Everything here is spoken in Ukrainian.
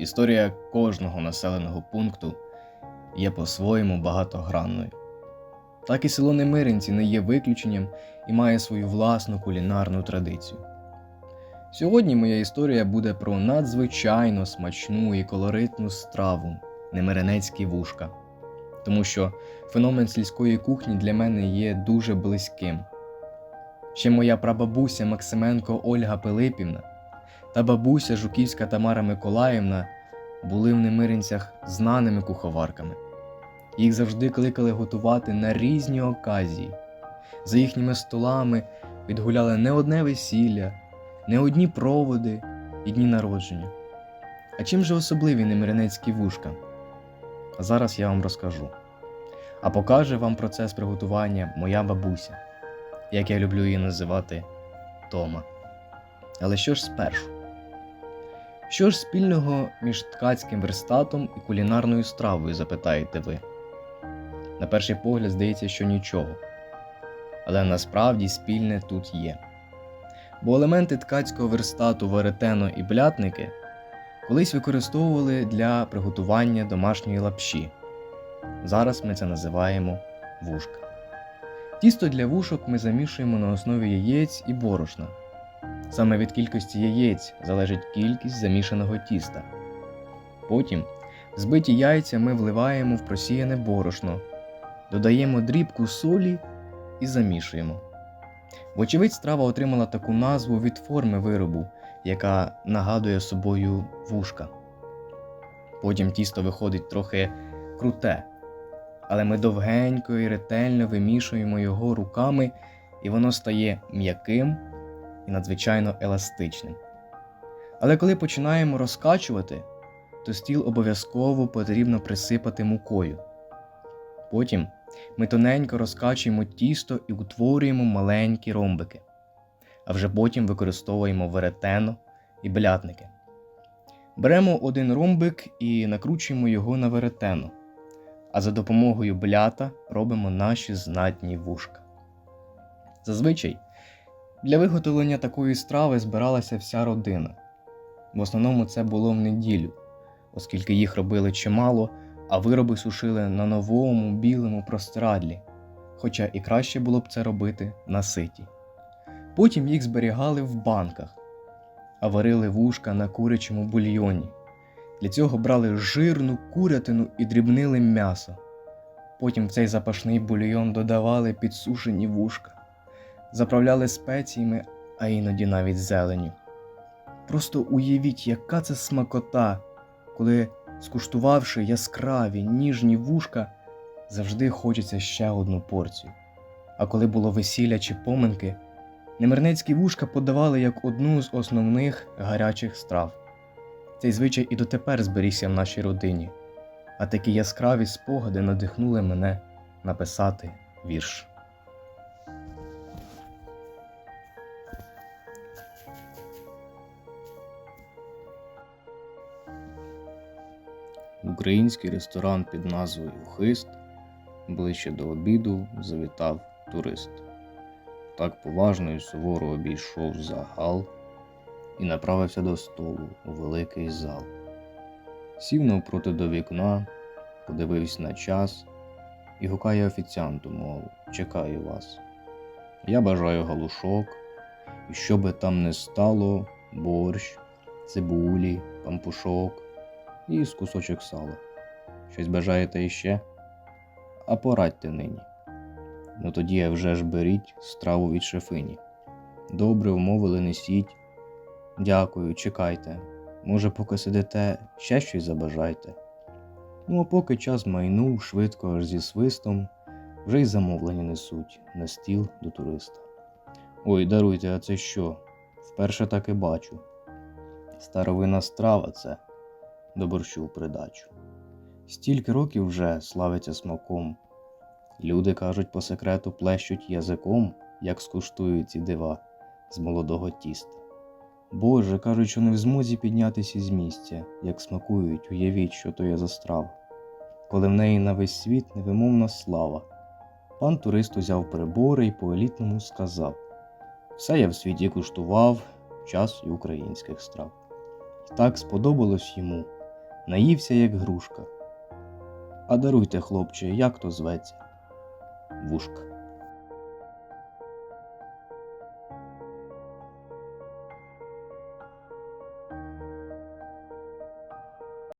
Історія кожного населеного пункту є по-своєму багатогранною. Так і село Немиринці не є виключенням і має свою власну кулінарну традицію. Сьогодні моя історія буде про надзвичайно смачну і колоритну страву немиринецькі вушка, тому що феномен сільської кухні для мене є дуже близьким. Ще моя прабабуся Максименко Ольга Пилипівна та бабуся Жуківська Тамара Миколаївна були в Немиринцях знаними куховарками. Їх завжди кликали готувати на різні оказії. За їхніми столами відгуляли не одне весілля, не одні проводи і дні народження. А чим же особливі немиринецькі вушка? А зараз я вам розкажу. А покаже вам процес приготування моя бабуся, як я люблю її називати Тома. Але що ж спершу? Що ж спільного між ткацьким верстатом і кулінарною стравою, запитаєте ви? На перший погляд здається, що нічого. Але насправді спільне тут є. Бо елементи ткацького верстату веретено і блятники колись використовували для приготування домашньої лапші. Зараз ми це називаємо вушка. Тісто для вушок ми замішуємо на основі яєць і борошна. Саме від кількості яєць залежить кількість замішаного тіста. Потім збиті яйця ми вливаємо в просіяне борошно, додаємо дрібку солі і замішуємо. Вочевидь, страва отримала таку назву від форми виробу, яка нагадує собою вушка. Потім тісто виходить трохи круте, але ми довгенько і ретельно вимішуємо його руками, і воно стає м'яким і надзвичайно еластичним. Але коли починаємо розкачувати, то стіл обов'язково потрібно присипати мукою. Потім ми тоненько розкачуємо тісто і утворюємо маленькі ромбики, а вже потім використовуємо веретено і блятники. Беремо один ромбик і накручуємо його на веретено, а за допомогою блята робимо наші знатні вушка. Зазвичай для виготовлення такої страви збиралася вся родина. В основному це було в неділю, оскільки їх робили чимало, а вироби сушили на новому білому простирадлі, хоча і краще було б це робити на ситі. Потім їх зберігали в банках, а варили вушка на курячому бульйоні. Для цього брали жирну курятину і дрібнили м'ясо. Потім в цей запашний бульйон додавали підсушені вушка заправляли спеціями, а іноді навіть зеленю. Просто уявіть, яка це смакота, коли, скуштувавши яскраві ніжні вушка, завжди хочеться ще одну порцію. А коли було весілля чи поминки, немирнецькі вушка подавали як одну з основних гарячих страв. Цей звичай і дотепер зберігся в нашій родині, а такі яскраві спогади надихнули мене написати вірш. Український ресторан під назвою Хист ближче до обіду завітав турист. Так поважно і суворо обійшов загал і направився до столу у великий зал. Сів навпроти до вікна, подивився на час і гукає офіціанту, мов чекаю вас. Я бажаю галушок, і що би там не стало, борщ, цибулі, пампушок і з кусочок сала. Щось бажаєте іще? А порадьте нині. Ну тоді вже ж беріть страву від шефині. Добре вмовили, несіть. Дякую, чекайте. Може, поки сидите, ще щось забажайте. Ну, а поки час майнув швидко аж зі свистом, вже й замовлення несуть на стіл до туриста. Ой, даруйте, а це що? Вперше так і бачу. Старовина страва це до борщу в придачу. Стільки років вже славиться смаком. Люди кажуть, по секрету плещуть язиком, як скуштують ці дива з молодого тіста. Боже, кажуть, що не в змозі піднятися з місця, як смакують, уявіть, що то є за страва. Коли в неї на весь світ невимовна слава. Пан турист узяв прибори і по елітному сказав: Все я в світі куштував, час і українських страв. І так сподобалось йому, наївся, як грушка. А даруйте, хлопче, як то зветься? Вушка.